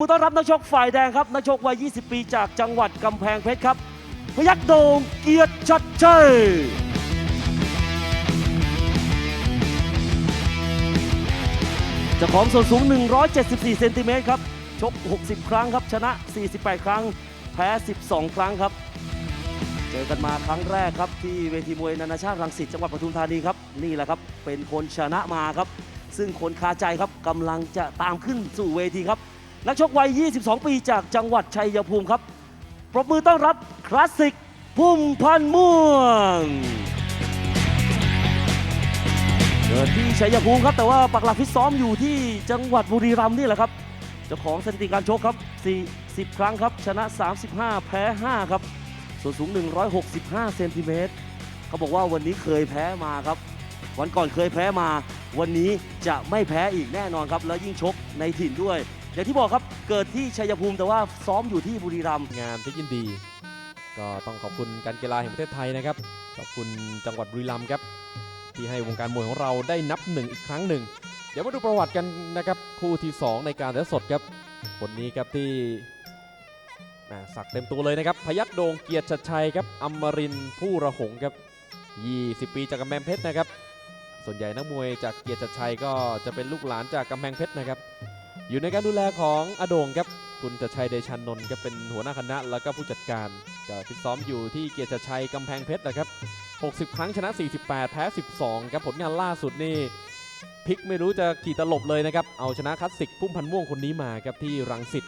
ผู้ต้อนรับนักชกฝ่ายแดงครับนักชกวัย 20 ปีจากจังหวัดกำแพงเพชรครับ พยักโดงเกียรติชัดชัยจ้าของส่วนสูง 174 เซนติเมตรครับ ชก 60 ครั้งครับ ชนะ 48 ครั้ง แพ้ 12 ครั้งครับ เจอกันมาครั้งแรกครับ ที่เวทีมวยนานาชาติรังสิตจังหวัดปทุมธานีครับ นี่แหละครับเป็นคนชนะมาครับ ซึ่งคนคาใจครับกำลังจะตามขึ้นสู่เวทีครับ นักชกวัย 22 ปีจากจังหวัดชัยภูมิครับ ปรบมือต้อนรับคลาสสิกพุ่มพันม่วง เกิดที่ชัยภูมิครับ แต่ว่าปักหลักฟิตซ้อมอยู่ที่จังหวัดบุรีรัมย์นี่แหละครับ เจ้าของสถิติการชกครับ 40 ครั้งครับ ชนะ 35 แพ้ 5 ครับ ส่วนสูง 165 เซนติเมตรเขาบอกว่าวันนี้เคยแพ้มาครับ วันก่อนเคยแพ้มา วันนี้จะไม่แพ้อีกแน่นอนครับ แล้วยิ่งชกในถิ่นด้วย อย่างที่บอกครับเกิดที่ชัยภูมิแต่ว่าซ้อมอยู่ที่บุรีรัมย์งานที่ยินดี ก็ต้องขอบคุณการกีฬาแห่งประเทศไทยนะครับ ขอบคุณจังหวัดบุรีรัมย์ครับ ที่ให้วงการมวยของเราได้นับหนึ่งอีกครั้งหนึ่ง เดี๋ยวมาดูประวัติกันนะครับ คู่ที่ 2 ในการถ่ายสดครับ คนนี้ครับที่สักเต็มตัวเลยนะครับ พยักโดงเกียรติชัดชัยครับอมรินผู้ระหงครับ 20 ปีจากกำแพงเพชรนะครับ ส่วนใหญ่นักมวยจากเกียรติชัดชัยก็จะเป็นลูกหลานจากกำแพงเพชรนะครับ อยู่ในการดูแลของอโดงครับคุณจัดชัยเดชานนท์ก็เป็นหัวหน้าคณะแล้วก็ผู้จัดการก็ฟิตซ้อมอยู่ที่เกียรติชัดชัยกำแพงเพชรนะครับ 60 ครั้งชนะ 48 แพ้ 12 ครับผลงานล่าสุดนี่พลิกไม่รู้จะกี่ตลบเลยนะครับ เอาชนะคลาสสิกพุ่มพันม่วงคนนี้มาครับที่รังสิต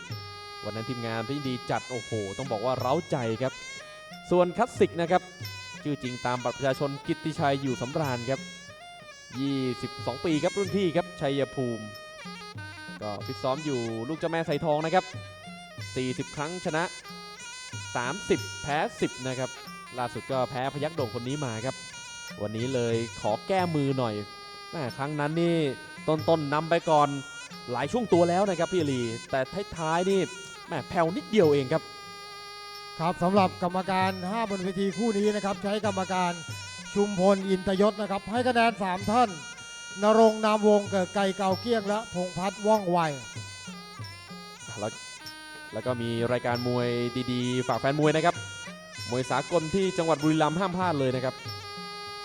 วันนั้นทีมงานพี่ดีจัดโอ้โห ต้องบอกว่าเร้าใจครับ ส่วนคลาสสิกนะครับชื่อจริงตามบัตรประชาชนกิตติชัยอยู่สำราญครับ 22 ปีครับรุ่นพี่ครับชัยภูมิ ก็ฟิตซ้อมอยู่ลูกเจ้าแม่ไสทองนะครับ 40 ครั้งชนะ 30 แพ้ 10 นะครับ ล่าสุดก็แพ้พยักโด่งคนนี้มาครับ วันนี้เลยขอแก้มือหน่อยแม่ครั้งนั้นนี่ต้นๆนนำไปก่อนหลายช่วงตัวแล้วนะครับพี่ลี แต่ท้ายๆนี่แม่แผ่วนิดเดียวเองครับ ครับสำหรับกรรมการ5บนเวทีคู่นี้นะครับ ใช้กรรมการชุมพลอินทยศนะครับ ให้คะแนน 3 ท่าน นรงนามวงเกิดไก่เก่าเกี้ยงและพงพัฒน์ว่องไวแล้วแล้วก็มีรายการมวยดีๆ ฝากแฟนมวยนะครับ มวยสากลที่จังหวัดบุรีรัมย์ห้ามพลาดเลยนะครับ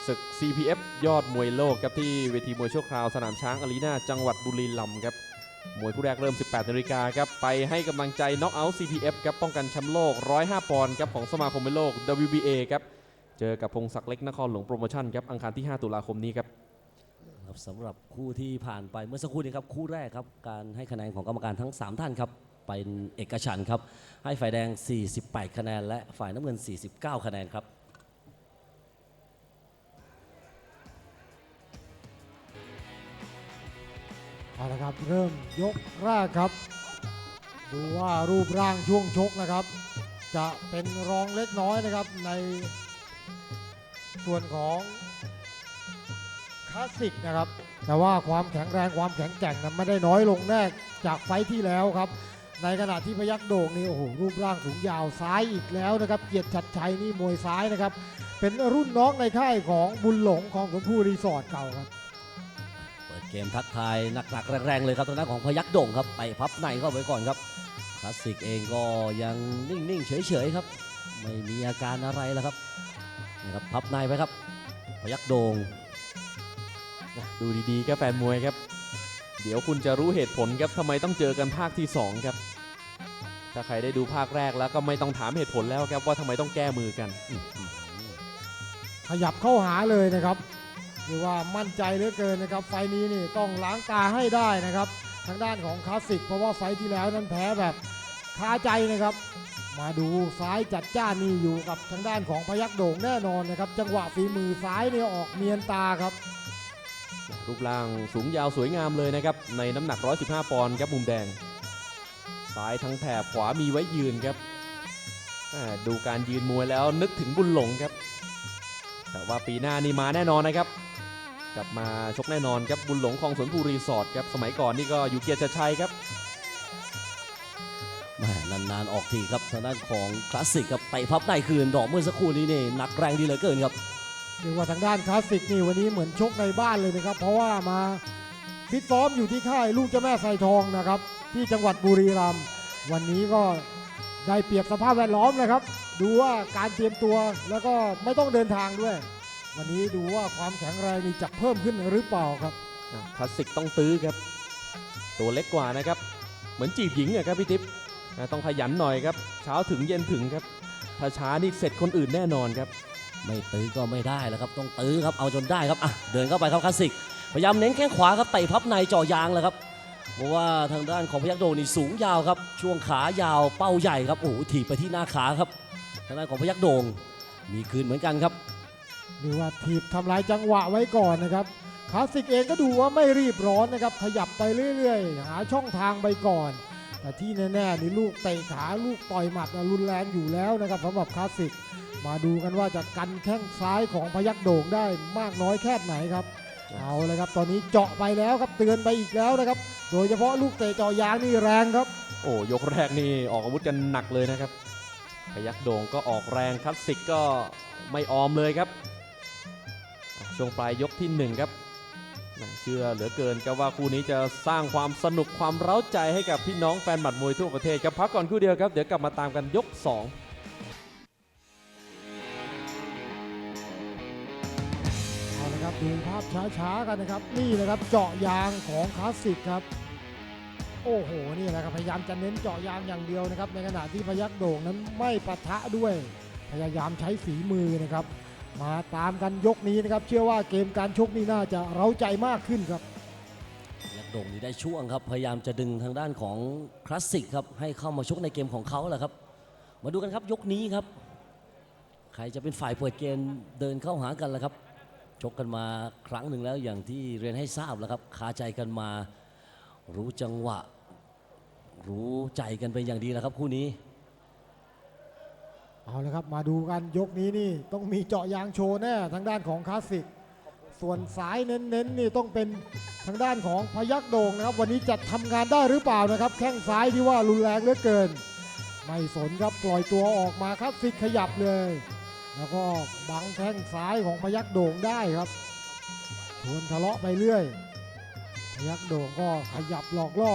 ศึก CPF ยอดมวยโลกครับที่เวทีมวยชั่วคราวสนามช้างอารีนาจังหวัดบุรีรัมย์ครับมวยคู่แรกเริ่ม 18นาฬิกาครับไปให้กำลังใจน็อกเอาท์ CPF ครับป้องกันแชมป์โลก 105 ปอนด์ครับของสมาคมมวยโลก WBA ครับเจอกับพงศักดิ์เล็กนครหลวงโปรโมชั่นครับอังคารที่ 5 ตุลาคมนี้ครับ ครับสำหรับคู่ที่ผ่านไปเมื่อสักครู่นี้ครับคู่แรกครับการให้คะแนนของกรรมการทั้ง 3 ท่านครับเป็นเอกฉันท์ครับ ให้ฝ่ายแดง 48 คะแนน และฝ่ายน้ำเงิน 49 คะแนนครับ เอาละครับเริ่มยกแรกครับ ดูว่ารูปร่างช่วงชกนะครับ จะเป็นรองเล็กน้อยนะครับในส่วนของ ลาสสิกนะครับ แต่ว่าความแข็งแรงความแข็งแกร่งนั้นไม่ได้น้อยลงแน่จากไฟที่แล้วครับ ในขณะที่พยักโด่งนี่โอ้โหรูปร่างสูงยาวซ้ายอีกแล้วนะครับ เกียรติชัดชัยนี่มวยซ้ายนะครับ เป็นรุ่นน้องในค่ายของบุญหลงของสมภูรีสอร์ทเก่าครับเปิดเกมทักทายหนักๆแรงๆเลยครับทางด้านของพยักโด่งครับไปพับในเข้าไปก่อนครับคลาสสิกเองก็ยังนิ่งๆเฉยๆครับไม่มีอาการอะไรแล้วครับนะครับพับในไปครับพยักโด่ง ดูดีๆครับแฟนมวยครับ เดี๋ยวคุณจะรู้เหตุผลครับทำไมต้องเจอกันภาคที่ 2 ครับ ถ้าใครได้ดูภาคแรกแล้วก็ไม่ต้องถามเหตุผลแล้วครับว่าทำไมต้องแก้มือกัน ขยับเข้าหาเลยนะครับเรียกว่ามั่นใจเหลือเกินนะครับ ไฟนี้นี่ต้องล้างตาให้ได้นะครับ ทางด้านของคลาสสิก เพราะว่าไฟที่แล้วนั้นแพ้แบบคาใจนะครับ มาดูซ้ายจัดจ้านนี่อยู่กับทางด้านของพยักโด่งแน่นอนนะครับ จังหวะฝีมือซ้ายเนี่ยออกเนียนตาครับ รูปร่างสูงยาวสวยงามเลยนะครับ ในน้ำหนัก 115 ปอนด์ครับมุมแดง ซ้ายทั้งแถบขวามีไว้ยืนครับดูการยืนมวยแล้วนึกถึงบุญหลงครับ แต่ว่าปีหน้านี่มาแน่นอนนะครับ กลับมาชกแน่นอนครับบุญหลงของสวนภูรีสอร์ทครับสมัยก่อนนี่ก็อยู่เกียรติชัยครับแม่นานๆออกทีครับทางด้านของคลาสสิกครับไปพับในคืนดอกเมื่อสักครู่นี้นี่หนักแรงดีเหลือเกินครับ เรียกว่าทางด้านคลาสสิกนี่วันนี้เหมือนชกในบ้านเลยนะครับ เพราะว่ามาฟิตซ้อมอยู่ที่ค่ายลูกเจ้าแม่ไซทองนะครับ ที่จังหวัดบุรีรัมย์วันนี้ก็ได้เปรียบสภาพแวดล้อมนะครับ ดูว่าการเตรียมตัวแล้วก็ไม่ต้องเดินทางด้วย วันนี้ดูว่าความแข็งแรงนี่จะเพิ่มขึ้นหรือเปล่าครับคลาสสิกต้องตื้อครับ ตัวเล็กกว่านะครับ เหมือนจีบหญิงอะครับพี่ทิพย์อะต้องขยันหน่อยครับ เช้าถึงเย็นถึงครับถ้าช้านี่เสร็จคนอื่นแน่นอนครับ ไม่ตื้อก็ไม่ได้แล้วครับต้องตื้อครับเอาจนได้ครับอะเดินเข้าไปครับคลาสสิกพยายามเน้นแข้งขวาครับเตะพับในจ่อยางเลยครับเพราะว่าทางด้านของพยักโดนี่สูงยาวครับ ช่วงขายาวเป้าใหญ่ครับโอ้โหถีบไปที่หน้าขาครับ ทางด้านของพยักโดงมีคืนเหมือนกันครับหรือว่าถีบทำลายจังหวะไว้ก่อนนะครับคลาสสิกเองก็ดูว่าไม่รีบร้อนนะครับขยับไปเรื่อย ๆ หาช่องทางไปก่อน แต่ที่แน่ๆนี่ลูกเตะขาลูกต่อยหมัดรุนแรงอยู่แล้วนะครับสำหรับคลาสสิก มาดูกันว่าจะกันแข้งซ้ายของพยักโด่งได้มากน้อยแค่ไหนครับเอาเลยครับตอนนี้เจาะไปแล้วครับเตือนไปอีกแล้วนะครับ โดยเฉพาะลูกเตะเจาะยางนี่แรงครับ โอ้ยกแรกนี่ออกอาวุธกันหนักเลยนะครับ พยักโด่งก็ออกแรงคลาสสิกก็ไม่ออมเลยครับอะช่วงปลายยกที่หนึ่งครับน่าเชื่อเหลือเกินครับว่าคู่นี้จะสร้างความสนุกความเร้าใจให้กับพี่น้องแฟนหมัดมวยทั่วประเทศครับพักก่อนคู่เดียวครับเดี๋ยวกลับมาตามกันยก 2 ดูภาพช้าๆกันนะครับ นี่นะครับเจาะยางของคลาสสิกครับ โอ้โหนี่แหละครับพยายามจะเน้นเจาะยางอย่างเดียวนะครับ ในขณะที่พยักโด่งนั้นไม่ปะทะด้วย พยายามใช้ฝีมือนะครับ มาตามกันยกนี้นะครับ เชื่อว่าเกมการชกนี่น่าจะเร้าใจมากขึ้นครับยักษ์โด่งนี่ได้ช่วงครับ พยายามจะดึงทางด้านของคลาสสิกครับให้เข้ามาชกในเกมของเขาแหละครับ มาดูกันครับยกนี้ครับ ใครจะเป็นฝ่ายเปิดเกมเดินเข้าหากันล้วครับ ชกกันมาครั้งหนึ่งแล้วอย่างที่เรียนให้ทราบแล้วครับคาใจกันมา รู้จังหวะ รู้ใจกันเป็นอย่างดีแล้วครับคู่นี้ เอาละครับมาดูกันยกนี้นี่ต้องมีเจาะยางโชว์แน่ทางด้านของคลาสสิก ส่วนสายเน้นๆนี่ต้องเป็นทางด้านของพยักโด่งนะครับ วันนี้จะทำงานได้หรือเปล่านะครับ แข้งซ้ายที่ว่ารุนแรงเหลือเกิน ไม่สนครับปล่อยตัวออกมาคลาสสิกขยับเลย แล้วก็บังแข้งซ้ายของพยักโด่งได้ครับชวนทะเลาะไปเรื่อย พยักโด่งก็ขยับหลอกล่อ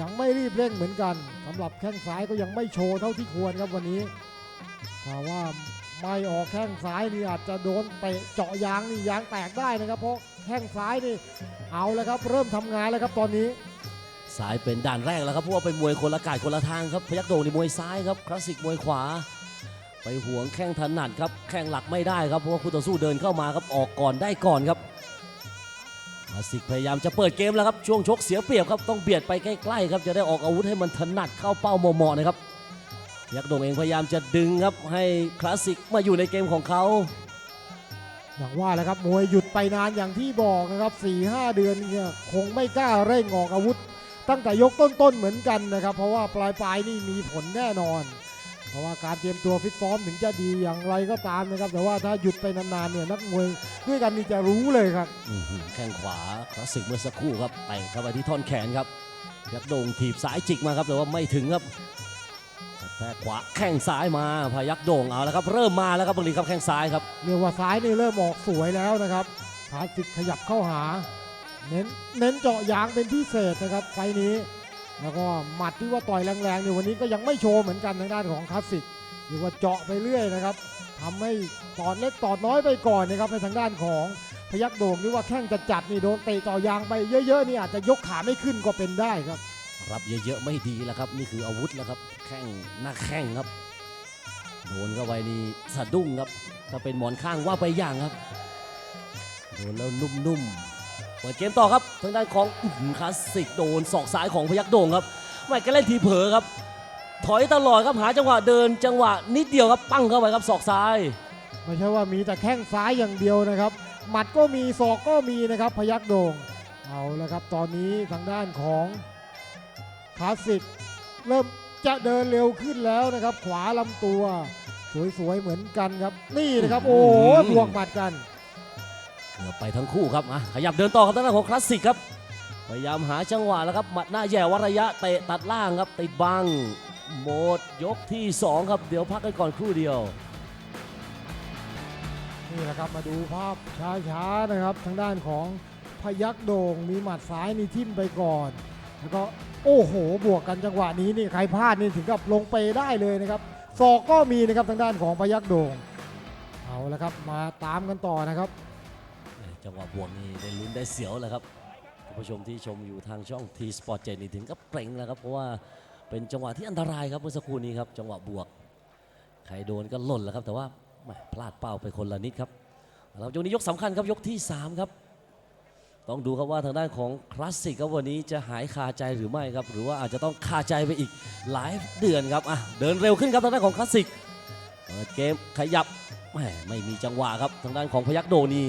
ยังไม่รีบเร่งเหมือนกันสำหรับแข้งซ้ายก็ยังไม่โชว์เท่าที่ควรครับวันนี้ถ้าว่าไม่ออกแข้งซ้ายนี่อาจจะโดนเตะเจาะยางนี่ยางแตกได้นะครับเพราะแข้งซ้ายนี่เอาแล้วครับ เริ่มทำงานแล้วครับตอนนี้สายเป็นด่านแรกแล้วครับเพราะว่าเป็นมวยคนละกายคนละทางครับพยักโด่งในมวยซ้ายครับคลาสสิกมวยขวา ไปห่วงแข้งถนัดครับ แข้งหลักไม่ได้ครับ เพราะว่าคู่ต่อสู้เดินเข้ามาครับ ออกก่อนได้ก่อนครับคลาสิกพยายามจะเปิดเกมแล้วครับ ช่วงชกเสียเปรียบครับ ต้องเบียดไปใกล้ๆครับ จะได้ออกอาวุธให้มันถนัดเข้าเป้าเหมาะๆนะครับ ยักโด่งเองพยายามจะดึงครับ ให้คลาสสิกมาอยู่ในเกมของเขา อย่างว่าแหละครับมวยหยุดไปนานอย่างที่บอกนะครับ4 5 เดือนเนี่ยคงไม่กล้าเร่งออกอาวุธ ตั้งแต่ยกต้นๆเหมือนกันนะครับ เพราะว่าปลายๆนี่มีผลแน่นอน เพราะว่าการเตรียมตัวฟิตซ้อมถึงจะดีอย่างไรก็ตามนะครับ แต่ว่าถ้าหยุดไปนานๆเนี่ยนักมวยด้วยกันนี่จะรู้เลยครับอื้อหือแข้งขวาคลาสสิกเมื่อสักครู่ครับไปเข้าไปที่ท่อนแขนครับยักษ์โด่งถีบซ้ายจิกมาครับแต่ว่าไม่ถึงครับแทกขวาแข้งซ้ายมาพยักโด่งเอาแล้วครับ เริ่มมาแล้วครับบางทีครับแข้งซ้ายครับเรียกว่าซ้ายนี่เริ่มออกสวยแล้วนะครับคลาสสิกขยับเข้าหา เน้นเน้นเจาะยางเป็นพิเศษนะครับไฟล์นี้ แล้วก็หมัดที่ว่าต่อยแรงๆเนี่ยวันนี้ก็ยังไม่โชว์เหมือนกันทางด้านของคลาสสิกเรียกว่าเจาะไปเรื่อยนะครับทำให้ตอดเล็กตอดน้อยไปก่อนนะครับในทางด้านของพยักโด่งหรือว่าแข้งจัดจัดๆนี่โดนเตะเจาะยางไปเยอะๆนี่อาจจะยกขาไม่ขึ้นก็เป็นได้ครับ รับเยอะๆไม่ดีแล้วครับ นี่คืออาวุธแล้วครับแข้งหน้าแข้งครับโดนเข้าไปนี่สะดุ้งครับถ้าเป็นหมอนข้างว่าไปอย่างครับโดนแล้วนุ่มๆ เปิดเกมต่อครับทางด้านของอื้อหือคลาสสิกโดนศอกซ้ายของพยักโด่งครับไม่ก็เล่นทีเผลอครับ ถอยตลอดครับหาจังหวะเดินจังหวะนิดเดียวครับปั้งเข้าไปครับศอกซ้าย ไม่ใช่ว่ามีแต่แข้งซ้ายอย่างเดียวนะครับ หมัดก็มีศอกก็มีนะครับพยักโด่งเอาละครับตอนนี้ทางด้านของคลาสสิกเริ่มจะเดินเร็วขึ้นแล้วนะครับ ขวาลำตัว สวยๆเหมือนกันครับ นี่นะครับ โอ้โหบวกหมัดกัน เกือบไปทั้งคู่ครับอะขยับเดินต่อครับทางด้านของคลาสสิกครับ พยายามหาจังหวะแล้วครับหมัดหน้าแย่วัดระยะเตะตัดล่างครับติดบังหมดยกที่ 2 ครับ เดี๋ยวพักกันก่อนครู่เดียว นี่แหละครับมาดูภาพช้าๆนะครับ ทางด้านของพยักโด่งมีหมัดซ้ายนี่ทิ่มไปก่อน แล้วก็โอ้โหบวกกันจังหวะนี้นี่ใครพลาดนี่ถึงกับลงไปได้เลยนะครับศอกก็มีนะครับทางด้านของพยักโดงเอาละครับมาตามกันต่อนะครับ จังหวะบวกนี่ได้ลุ้นได้เสียวแหละครับผู้ชมที่ชมอยู่ทางช่อง T Sport 7นี่ถึงกับเปล่งแล้วครับเพราะว่าเป็นจังหวะที่อันตรายครับเมื่อสักครู่นี้ครับจังหวะบวกใครโดนก็หล่นแล้วครับ แต่ว่าพลาดเป้าไปคนละนิดครับแล้วยกนี้ยกสำคัญครับยกที่ 3 ครับ ต้องดูครับว่าทางด้านของคลาสสิกครับวันนี้จะหายคาใจหรือไม่ครับ หรือว่าอาจจะต้องคาใจไปอีกหลายเดือนครับอะเดินเร็วขึ้นครับทางด้านของคลาสสิกเปิดเกมขยับแหมไม่มีจังหวะครับทางด้านของพยักโดนี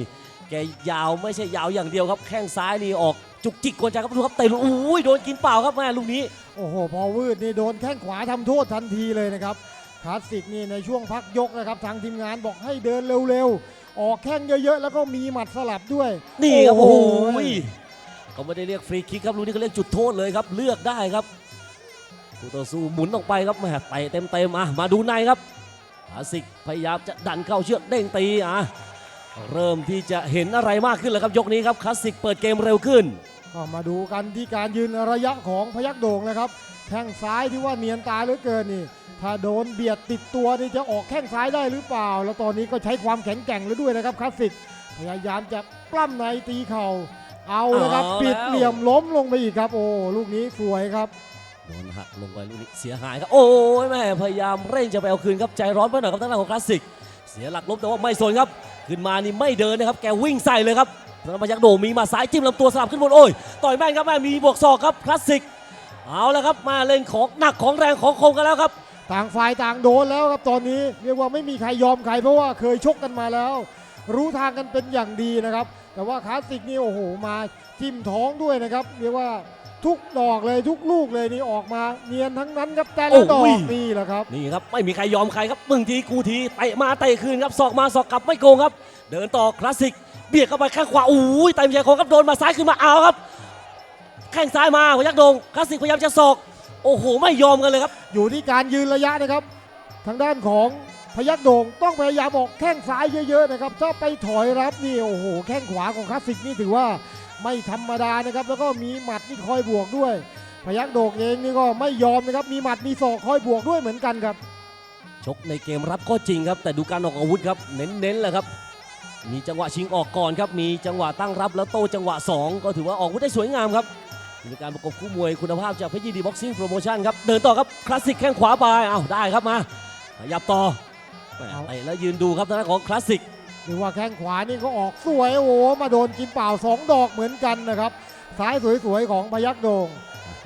แกยาวไม่ใช่ยาวอย่างเดียวครับแข้งซ้ายนี่ออกจุกจิกกวนใจครับดูครับเตะลูกอุ้ยโดนกินเปล่าครับแม่ลูกนี้ โอ้โห พอวืดนี่โดนแข้งขวาทำโทษทันทีเลยนะครับคลาสสิกนี่ในช่วงพักยกนะครับ ทางทีมงานบอกให้เดินเร็วๆ ออกแข้งเยอะๆ แล้วก็มีหมัดสลับด้วย นี่ครับโอ้โหยเขาไม่ได้เรียกฟรีคิกครับลูกนี้เขาเรียกจุดโทษเลยครับ เลือกได้ครับคู่ต่อสู้หมุนออกไปครับแหม่เตะเต็มๆอะมาดูในครับคลาสสิกพยายามจะดันเข้าเชือกเด้งตีอะ เริ่มที่จะเห็นอะไรมากขึ้นแล้วครับยกนี้ครับคลาสสิกเปิดเกมเร็วขึ้น ก็มาดูกันที่การยืนระยะของพยักโด่งนะครับแข้งซ้ายที่ว่าเนียนตาเหลือเกินนี่ ถ้าโดนเบียดติดตัวนี่จะออกแข้งซ้ายได้หรือเปล่า แล้วตอนนี้ก็ใช้ความแข็งแกร่งแล้วด้วยนะครับคลาสสิกพยายามจะปล้ำในตีเข่าเอาแล้วครับเอาแล้วปิดเหลี่ยมล้มลงไปอีกครับโอ้ลูกนี้สวยครับโดนหักลงไปลูกนี้เสียหายครับโอ้ยแม่พยายามเร่งจะไปเอาคืนครับใจร้อนไปหน่อยครับทางด้านของคลาสสิกเสียหลักล้มแต่ว่าไม่สนครับ ขึ้นมานี่ไม่เดินนะครับ แกวิ่งใส่เลยครับทางด้านพยักโดมีมาซ้ายจิ้มลำตัวสลับขึ้นบนโอ้ยต่อยแม่นครับแม่มีบวกศอกครับคลาสสิกเอาแล้วครับมาเล่นของหนักของแรงของคมกันแล้วครับ ต่างฝ่ายต่างโดนแล้วครับตอนนี้เรียกว่าไม่มีใครยอมใครเพราะว่าเคยชกกันมาแล้ว รู้ทางกันเป็นอย่างดีนะครับ แต่ว่าคลาสสิกนี่โอ้โหมาจิ้มท้องด้วยนะครับ เรียกว่า ทุกดอกเลยทุกลูกเลยนี่ออกมาเนียนทั้งนั้นครับแต่ละดอโอ้กยนี่แหละครับ นี่ครับไม่มีใครยอมใครครับมึงทีกูทีเตะมาเตะคืนครับศอกมาศอกกลับไม่โกงครับ เดินต่อคลาสสิก เบียดเข้าไปข้างขวาอุ้ยเตะไม่ใช่โคงครับโดนมาซ้ายขึ้นมาเอาครับแข้งซ้ายมาพยักโดงคลาสสิกพยายามจะศอก โอ้โหไม่ยอมกันเลยครับ อยู่ที่การยืนระยะนะครับ ทางด้านของพยักโด่งต้องพยายามออกแข้งซ้ายเยอะๆนะครับถ้าไปถอยรับนี่โอ้โหแข้งขวาของคลาสสิกนี่ถือว่า ไม่ธรรมดานะครับ แล้วก็มีหมัดนี่คอยบวกด้วย พยักโด่งเองนี่ก็ไม่ยอมนะครับ มีหมัดมีศอกคอยบวกด้วยเหมือนกันครับ ชกในเกมรับก็จริงครับ แต่ดูการออกอาวุธครับ เน้นๆแหละครับ มีจังหวะชิงออกก่อนครับ มีจังหวะตั้งรับแล้วโต้จังหวะ 2 ก็ถือว่าออกอาวุธได้สวยงามครับ มีการประกบคู่มวยคุณภาพจากเพชรยินดีบ็อกซิ่งโปรโมชั่นครับ เดินต่อครับ คลาสสิกแข้งขวาไปเอาได้ครับมาขยับต่อแหม่เอาเตะแล้วยืนดูครับทางด้านของคลาสสิก หรือว่าแข้งขวานี่ก็ออกสวยโอ้โหมาโดนกินเปล่า 2 ดอกเหมือนกันนะครับซ้ายสวยๆของพยักโดง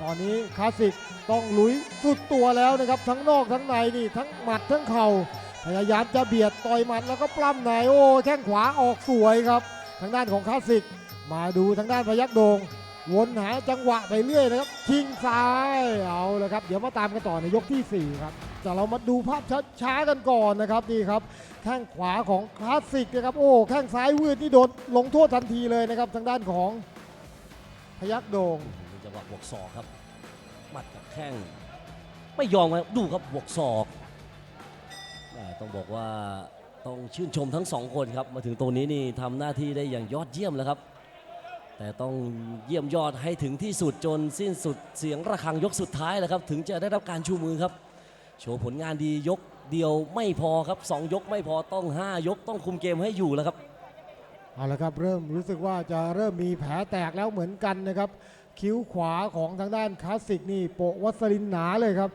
ตอนนี้คลาสสิกต้องลุยสุดตัวแล้วนะครับ ทั้งนอกทั้งในนี่ทั้งหมัดทั้งเข่าพยายามจะเบียดต่อยหมัดแล้วก็ปล้ำในโอ้แข้งขวาออกสวยครับ ทางด้านของคลาสสิก มาดูทางด้านพยักโดง วนหาจังหวะไปเรื่อยนะครับชิงซ้ายเอาเลยครับ เดี๋ยวมาตามกันต่อในยกที่ 4 ครับแต่เรามาดูภาพช้าๆกันก่อนนะครับนี่ครับ แข้งขวาของคลาสสิกนะครับ โอ้แข้งซ้ายวืดนี่โดนลงโทษทันทีเลยนะครับ ทางด้านของพยักโดงมีจังหวะบวกศอกครับหมัดกับแข้งไม่ยอมครับดูครับบวกศอกต้องบอกว่าต้องชื่นชมทั้งสองคนครับ มาถึงตรงนี้นี่ทำหน้าที่ได้อย่างยอดเยี่ยมแล้วครับ แต่ต้องเยี่ยมยอดให้ถึงที่สุดจนสิ้นสุดเสียงระฆังยกสุดท้ายแล้วครับ ถึงจะได้รับการชูมือครับ โชว์ผลงานดียก เดียวไม่พอครับสองยกไม่พอต้อง 5 ยกต้องคุมเกมให้อยู่แล้วครับเอาละครับเริ่มรู้สึกว่าจะเริ่มมีแผลแตกแล้วเหมือนกันนะครับ คิ้วขวาของทางด้านคลาสสิกนี่โปะวัสลินหนาเลยครับ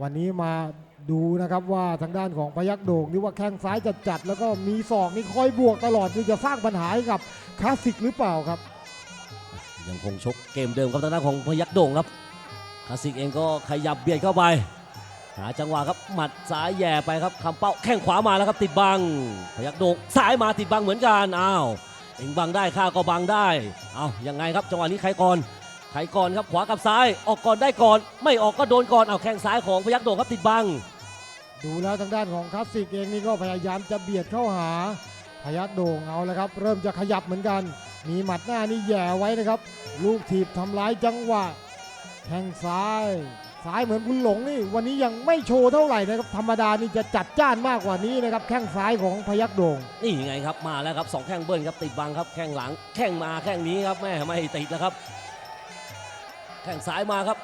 วันนี้มาดูนะครับว่าทางด้านของพยักโด่งนี่ว่าแข้งซ้ายจะจัดแล้วก็มีศอกนี่คอยบวกตลอดนี่จะสร้างปัญหาให้กับคลาสสิกหรือเปล่าครับ ยังคงชกเกมเดิมครับทางด้านของพยักโด่งครับคลาสสิกเองก็ขยับเบียดเข้าไป หาจังหวะครับหมัดซ้ายแย่ไปครับคำเป้าแข้งขวามาแล้วครับติดบัง พยักโด่งซ้ายมาติดบังเหมือนกันอ้าวเองบังได้ข้าก็บังได้เอายังไงครับจังหวะนี้ใครก่อนใครก่อนครับขวากับซ้ายออกก่อนได้ก่อน ไม่ออกก็โดนก่อนเอาแข้งซ้ายของพยักโดครับติดบัง ดูแล้วทางด้านของคลาสสิกเองนี่ก็พยายามจะเบียดเข้าหา พยักโด่งเอาแล้วครับ เริ่มจะขยับเหมือนกัน มีหมัดหน้านี่แย่ไว้นะครับ ลูกถีบทำร้ายจังหวะแข้งซ้าย ซ้ายเหมือนบุญหลงนี่วันนี้ยังไม่โชว์เท่าไหร่นะครับธรรมดานี่จะจัดจ้านมากกว่านี้นะครับแข้งซ้ายของพยักโด่งนี่ไงครับมาแล้วครับสองแข้งเบิ้ลครับติดบังครับแข้งหลังแข้งมาแข้งนี้ครับแม่ไม่ติดแล้วครับ แข้งซ้ายมาครับ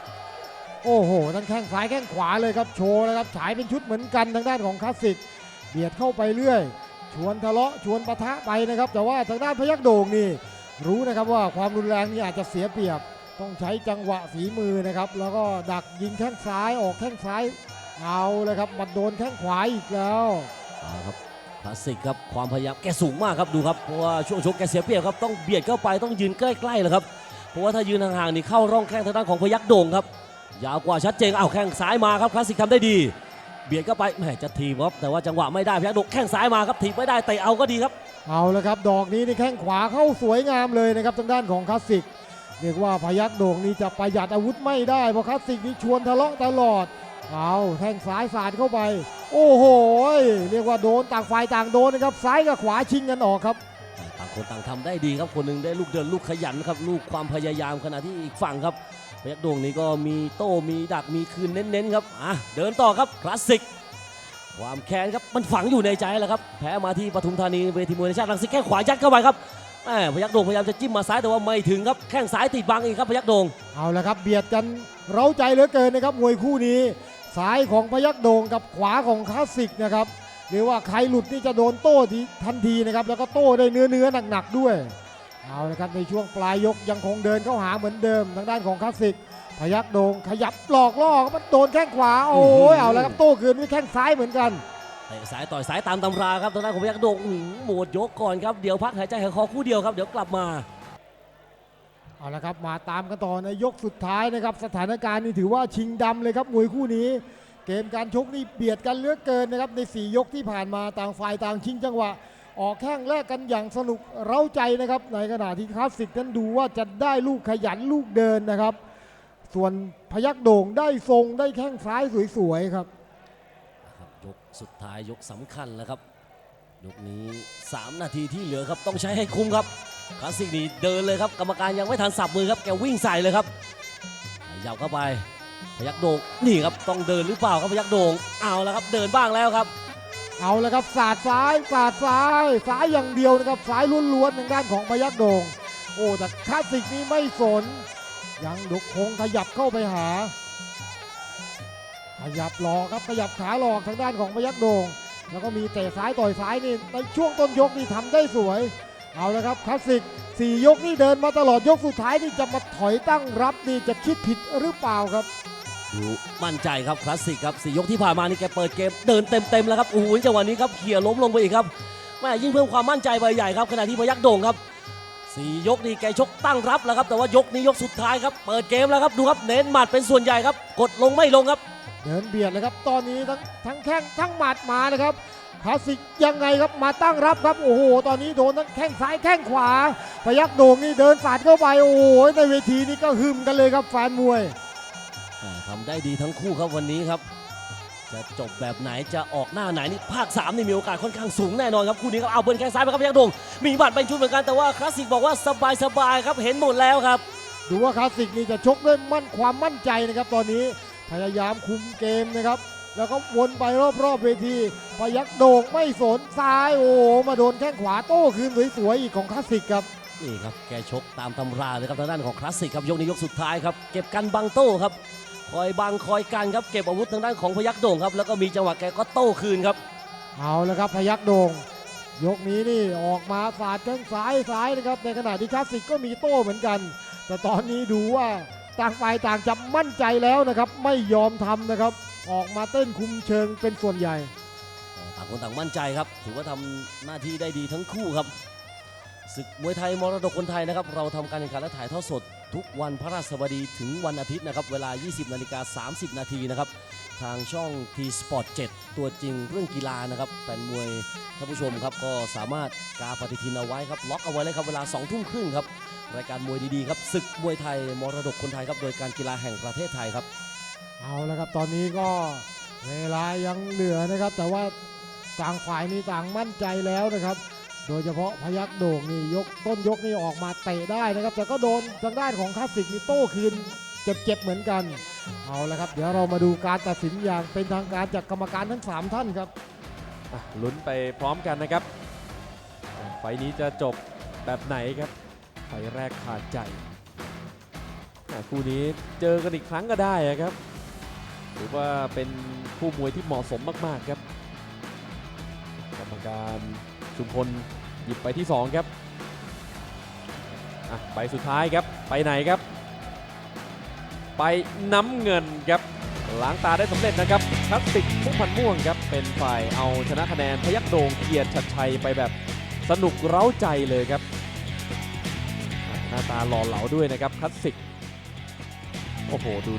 โอ้โหทั้งแข้งซ้ายแข้งขวาเลยครับโชว์แล้วครับฉายเป็นชุดเหมือนกันทางด้านของคลาสสิกเบียดเข้าไปเรื่อย ชวนทะเลาะชวนปะทะไปนะครับ แต่ว่าทางด้านพยักโด่งนี่รู้นะครับว่าความรุนแรงนี่อาจจะเสียเปรียบ ต้องใช้จังหวะฝีมือนะครับ แล้วก็ดักยิงแข้งซ้ายออกแข้งซ้ายเอาเลยครับมาโดนแข้งขวาอีกแล้วเอาครับคลาสสิกครับความพยายามแกสูงมากครับดูครับเพราะว่าช่วงชกแกเสียเปรียบครับต้องเบียดเข้าไปต้องยืนใกล้ๆเลยครับเพราะว่าถ้ายืนห่างๆนี่เข้าร่องแข้งทางด้านของพยักโด่งครับยาวกว่าชัดเจนอ้าวแข้งซ้ายมาครับคลาสสิกทำได้ดี เบียดเข้าไปแหมจะทีบครับแต่ว่าจังหวะไม่ได้พยักโด่งแข้งซ้ายมาครับทีบไม่ได้เตะเอาก็ดีครับเอาละครับ ดอกนี้นี่แข้งขวาเข้าสวยงามเลยนะครับทางด้านของคลาสสิก เรียกว่าพยักโด่งนี่จะประหยัดอาวุธไม่ได้เพราะคลาสสิกนี่ชวนทะเลาะตลอดเอาแข้งซ้ายสาดเข้าไป โอ้โหเรียกว่าโดนต่างฝ่ายต่างโดนนะครับซ้ายกับขวาชิงกันออกครับต่างคนต่างทำได้ดีครับคนหนึ่งได้ลูกเดินลูกขยันครับลูกความพยายามขณะที่อีกฝั่งครับพยักโด่งนี่ก็มีโต้มีดักมีคืนเน้นๆครับอะเดินต่อครับคลาสสิกความแค้นครับมันฝังอยู่ในใจแหล้วครับแพ้มาที่ปทุมธานีเวทีมวยนานชาติรังสิตแข้งขวายัดเข้าไปครับ แหมพยักโด่งพยายามจะจิ้มมาซ้ายแต่ว่าไม่ถึงครับแข้งซ้ายติดบังอีกครับพยักโด่งเอาละครับเบียดกันเร้าใจเหลือเกินนะครับมวยคู่นี้ซ้ายของพยักโด่งกับขวาของคลาสสิกนะครับหรือว่าใครหลุดนี่จะโดนโต้ทีทันทีนะครับแล้วก็โต้ได้เนื้อเนื้อหนักๆด้วยเอาละครับในช่วงปลายยกยังคงเดินเข้าหาเหมือนเดิมทางด้านของคลาสสิกพยักโด่งขยับหลอกล่อมันโดนแข้งขวาโอ้ยเอาละครับโต้คืนด้วยแข้งซ้ายเหมือนกัน เตะซ้ายต่อยซ้ายตามตำราครับทางด้นของพยักโด่งหมดยกก่อนครับเดี๋ยวพักหายใจหายคอคู่เดียวครับเดี๋ยวกลับมาเอาละครับมาตามกันต่อในยกสุดท้ายนะครับ สถานการณ์นี่ถือว่าชิงดำเลยครับมวยคู่นี้ เกมการชกนี่เบียดกันเลือกเกินนะครับใน 4 ยกที่ผ่านมาต่างฝ่ายต่างชิงจังหวะ ออกแข้งแลกกันอย่างสนุกเร้าใจนะครับ ในขณะที่คลาสสิกนั้นดูว่าจะได้ลูกขยันลูกเดินนะครับ ส่วนพยักโด่งได้ทรงได้แข้งซ้ายสวยๆครับ สุดท้ายยกสำคัญแล้วครับยกนี้ 3 นาทีที่เหลือครับต้องใช้ให้คุ้มครับคลาสสิกนี่เดินเลยครับกรรมการยังไม่ทันสับมือครับแกวิ่งใส่เลยครับยับเข้าไปพยักโด่งนี่ครับต้องเดินหรือเปล่าครับพยักโด่งเอาแล้วครับเดินบ้างแล้วครับ เอาและครับสาดซ้ายสาดซ้ายซ้ายอย่างเดียวนะครับซ้ายล้วนๆทางด้านของพยักโด่งโอ้แต่คลาสสิกนี้ไม่สน ยังดุกคงขยับเข้าไปหา ขยับหลอกครับขยับขาหลอกทางด้านของพยักโด่งแล้วก็มีเตะซ้ายต่อยซ้ายนี่ในช่วงต้นยกนี่ทำได้สวย เอาละครับคลาสสิกสี่ยกนี่เดินมาตลอดยกสุดท้ายนี่จะมาถอยตั้งรับนี่จะคิดผิดหรือเปล่าครับดูมั่นใจครับคลาสสิกครับสี่ยกที่ผ่านมานี่แกเปิดเกมเดินเต็มๆแล้วครับโอ้โหจังหวะนี้ครับเขี่ยล้มลงไปอีกครับแม่ยิ่งเพิ่มความมั่นใจไปใหญ่ครับขณะที่พยักโด่งครับสี่ยกนี่แกชกตั้งรับแล้วครับแต่ว่ายกนี้ยกสุดท้ายครับเปิดเกมแล้วครับดูครับเน้นหมัดเป็นส่วนใหญ่ครับ กดลงไม่ลงครับ เดินเบียดเลยครับ ตอนนี้ทั้งทั้งแข้งทั้งหมัดมานะครับคลาสสิกยังไงครับมาตั้งรับครับโอ้โหตอนนี้โดนทั้งแข้งซ้ายแข้งขวา พยักโด่งนี่เดินสาดเข้าไปโอ้โหในเวทีนี้ก็หึมกันเลยครับแฟนมวยอ่าทำได้ดีทั้งคู่ครับวันนี้ครับ จะจบแบบไหนจะออกหน้าไหนนี่ภาค3นี่มีโอกาสค่อนข้างสูงแน่นอนครับคู่นี้ครับเอาเบิ้ลแข้งซ้ายไปครับพยักโด่งมีบัตรเป็นชุดเหมือนกันแต่ว่าคลาสสิกบอกว่าสบายๆครับเห็นหมดแล้วครับดูว่าคลาสสิกนี่จะชกด้วยมั่นความมั่นใจนะครับตอนนี้ พยายามคุมเกมนะครับ แล้วก็วนไปรอบๆเวทีพยักโด่งไม่สนซ้ายโอ้โหมาโดนแข้งขวาโต้คืนสวยๆอีกของคลาสสิกครับนี่ครับแกชกตามตำราเลยครับทางด้านของคลาสสิกครับยกนี้ยกสุดท้ายครับเก็บกันบังโต้ครับคอยบังคอยกันครับเก็บอาวุธทางด้านของพยักโด่งครับแล้วก็มีจังหวะแกก็โต้คืนครับเอาแล้วครับพยักโด่งยกนี้นี่ออกมาสาดแข้งซ้ายซ้ายนะครับในขณะที่คลาสสิกก็มีโต้เหมือนกัน แต่ตอนนี้ดูว่า ต่างฝ่ายต่างจะมั่นใจแล้วนะครับ ไม่ยอมทำนะครับ ออกมาเต้นคุมเชิงเป็นส่วนใหญ่ ต่างคนต่างมั่นใจครับ ถือว่าทำหน้าที่ได้ดีทั้งคู่ครับศึกมวยไทยมรดกคนไทยนะครับ เราทำการแข่งขันและถ่ายทอดสด ทุกวันพระราชบดีถึงวันอาทิตย์นะครับ เวลา 20 นาฬิกา 30 นาทีนะครับ ทางช่อง T Sport 7 ตัวจริงเรื่องกีฬานะครับแฟนมวยท่านผู้ชมครับ ก็สามารถกาปฏิทินเอาไว้ครับ ล็อกเอาไว้เลยครับ เวลา 2 ทุ่มครึ่งครับ รายการมวยดีๆครับศึกมวยไทยมรดกคนไทยครับโดยการกีฬาแห่งประเทศไทยครับเอาแล้วครับตอนนี้ก็เวลายังเหลือนะครับ แต่ว่าต่างฝ่ายนี่ต่างมั่นใจแล้วนะครับ โดยเฉพาะพยักโด่งนี่ยกต้นยกนี่ออกมาเตะได้นะครับ แต่ก็โดนทางด้านของคลาสสิกนี่โต้คืนเจ็บๆเหมือนกัน เอาละครับ เดี๋ยวเรามาดูการตัดสินอย่างเป็นทางการจากกรรมการทั้ง 3 ท่านครับอะลุ้นไปพร้อมกันนะครับ ไฟล์นี้จะจบแบบไหนครับ ไฟแรกขาดใจคอะคู่นี้เจอกันอีกครั้งก็ได้ครับถือว่าเป็นคู่มวยที่เหมาะสมมาก ๆ ครับกรรมการชุมพลหยิบไปที่ 2 ครับอะใบสุดท้ายครับไปไหนครับ ไปน้ำเงินครับล้างตาได้สำเร็จนะครับคลาสสิกพุ่มพันม่วงครับ เป็นฝ่ายเอาชนะคะแนนพยักโดงเกียรติชัดชัยไปแบบสนุกเร้าใจเลยครับ น้าตาหล่อเหลาด้วยนะครับคลาสสิก โอ้โห ดู